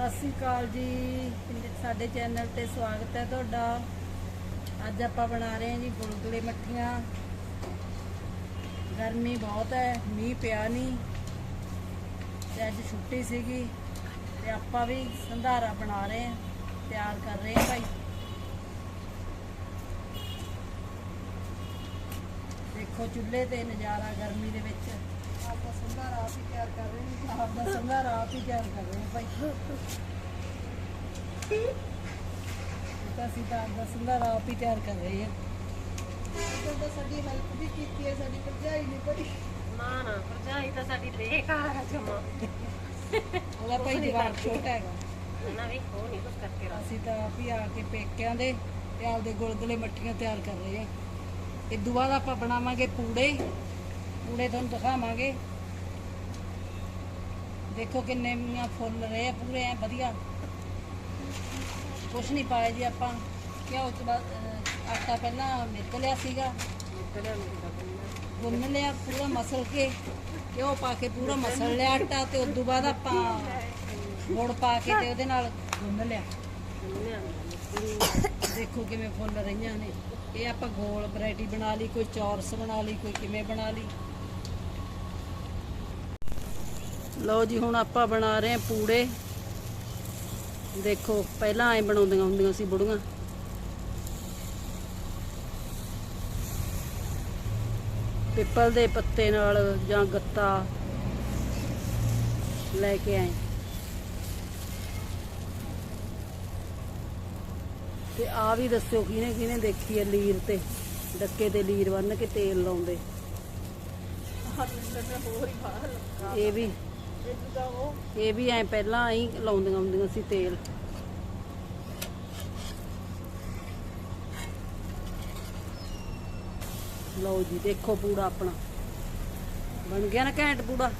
ਸਤਿ ਸ੍ਰੀ ਅਕਾਲ ਜੀ। ਸਾਡੇ ਚੈਨਲ ਤੇ ਸਵਾਗਤ ਹੈ ਤੁਹਾਡਾ। ਅੱਜ ਆਪਾਂ ਬਣਾ ਰਹੇ ਹਾਂ ਜੀ ਗੁਲਗੁਲੇ ਮੱਠੀਆਂ। ਗਰਮੀ ਬਹੁਤ ਹੈ, ਮੀਂਹ ਪਿਆ ਨਹੀਂ। ਤੇ ਅੱਜ ਛੁੱਟੀ ਸੀਗੀ। ਤੇ ਆਪਾਂ ਵੀ ਸੰਧਾਰਾ ਬਣਾ ਰਹੇ ਹਾਂ, ਤਿਆਰ ਕਰ ਰਹੇ ਹਾਂ ਭਾਈ। ਦੇਖੋ ਚੁੱਲ੍ਹੇ ਤੇ ਨਜ਼ਾਰਾ ਗਰਮੀ ਦੇ ਵਿੱਚ ਆਪਾਂ ਸੰਧਾਰਾ ਆਪ ਹੀ ਤਿਆਰ ਕਰ ਰਹੇ ਹਾਂ ਆਪ ਦਾ ਆਪ ਹੀ ਤਿਆਰ ਕਰ ਰਹੇ ਹਾਂ ਭਾਈ। ਇਹ ਤਾਂ ਅਸੀਂ ਤਾਂ ਆਪ ਦਾ ਆਪ ਹੀ ਤਿਆਰ ਕਰ ਰਹੇ ਹਾਂ। ਤਾਂ ਸਾਡੀ ਹੈਲਪ ਵੀ ਕੀਤੀ ਹੈ ਸਾਡੀ ਭਰਜਾਈ ਨੇ ਬੜੀ। ਨਾ ਨਾ ਭਰਜਾਈ ਤਾਂ ਸਾਡੀ ਬੇਕਾਰ ਆ ਜਮਾ। ਉਹਦਾ ਭਾਈ ਜਵਾਬ ਛੋਟਾ ਹੈਗਾ। ਨਾ ਵੀ ਉਹ ਨਹੀਂ ਕੁਝ ਕਰਕੇ ਰਾਜੀ। ਅਸੀਂ ਤਾਂ ਆਪ ਹੀ ਆ ਕੇ ਪੇਕਿਆਂ ਦੇ ਤੇ ਆਪਦੇ ਗੁਲਗੁਲੇ ਮੱਠੀਆਂ ਤਿਆਰ ਕਰ ਰਹੇ ਹਾਂ। ਇਦੋਂ ਬਾਅਦ ਆਪਾਂ ਬਣਾਵਾਂਗੇ ਪੂੜੇ। ਪੂੜੇ ਤੁਹਾਨੂੰ ਦਿਖਾਵਾਂਗੇ। ਦੇਖੋ ਕਿੰਨੇ ਮੀਆਂ ਫੁੱਲ ਰਹੇ ਪੂਰੇ ਐ ਵਧੀਆ। ਕੁਛ ਨਹੀਂ ਪਾਇਆ ਜੀ ਆਪਾਂ। ਕਿਆ ਉਸ ਤੋਂ ਬਾਅਦ ਆਟਾ ਪਹਿਲਾਂ ਮਿੱਕ ਲਿਆ ਸੀਗਾ। ਗੁੰਨ ਲਿਆ ਪੂਰਾ ਮਸਲ ਕੇ। ਘਿਓ ਪਾ ਕੇ ਪੂਰਾ ਮਸਲ ਲਿਆ ਆਟਾ ਤੇ ਉਸ ਤੋਂ ਬਾਅਦ ਆਪਾਂ ਗੁੜ ਪਾ ਕੇ ਤੇ ਉਹਦੇ ਨਾਲ ਗੁੰਨ ਲਿਆ। ਦੇਖੋ ਕਿਵੇਂ ਫੁੱਲ ਰਹੀਆਂ ਨੇ। ਇਹ ਆਪਾਂ ਗੋਲ ਵੈਰਾਈਟੀ ਬਣਾ ਲਈ, ਕੋਈ ਚੌਰਸ ਬਣਾ ਲਈ, ਕੋਈ ਕਿਵੇਂ ਬਣਾ ਲਈ। ਲਓ ਜੀ ਹੁਣ ਆਪਾਂ ਬਣਾ ਰਹੇ ਹਾਂ ਪੂੜੇ। ਦੇਖੋ ਪਹਿਲਾਂ ਐ ਬਣਾਉਂਦੀਆਂ ਹੁੰਦੀਆਂ ਸੀ ਬੁੜੀਆਂ। ਪਿੱਪਲ ਦੇ ਪੱਤੇ ਨਾਲ ਜਾਂ ਗੱਤਾ ਲੈ ਕੇ ਆਏ। ਤੇ ਆ ਵੀ ਦੱਸਿਓ ਕਿਹਨੇ ਕਿਹਨੇ ਦੇਖੀ ਹੈ ਲੀਰ ਤੇ? ਡੱਕੇ ਤੇ ਲੀਰ ਬੰਨ ਕੇ ਤੇਲ ਲਾਉਂਦੇ। ਇਹ ਵੀ ਇਹ ਵੀ ਐ ਪਹਿਲਾਂ ਐਂ ਲਾਉਂਦੀਆਂ ਹੁੰਦੀਆਂ ਸੀ ਤੇਲ। ਲਓ ਜੀ, ਦੇਖੋ ਪੂੜਾ ਆਪਣਾ। ਬਣ ਗਿਆ ਨਾ ਘੈਂਟ ਪੂੜਾ।